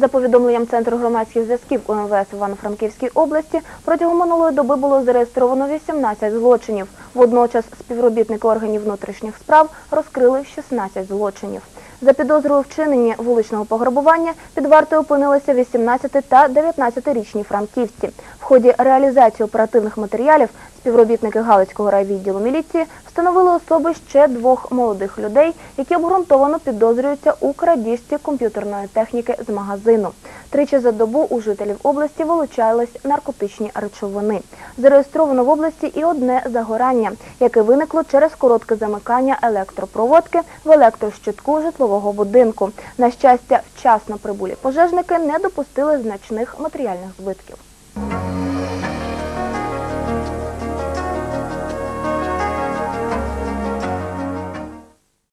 За повідомленням Центру громадських зв'язків УМВС Івано-Франківській області, протягом минулої доби було зареєстровано 18 злочинів. Водночас співробітники органів внутрішніх справ розкрили 16 злочинів. За підозрою вчинені вуличного пограбування під вартою опинилися 18 та 19-річні франківці. В ході реалізації оперативних матеріалів співробітники Галицького райвідділу міліції встановили особи ще двох молодих людей, які обґрунтовано підозрюються у крадіжці комп'ютерної техніки з магазину. Тричі за добу у жителів області вилучались наркотичні речовини. Зареєстровано в області і одне загорання, яке виникло через коротке замикання електропроводки в електрощитку житлового будинку. На щастя, вчасно прибулі пожежники не допустили значних матеріальних збитків.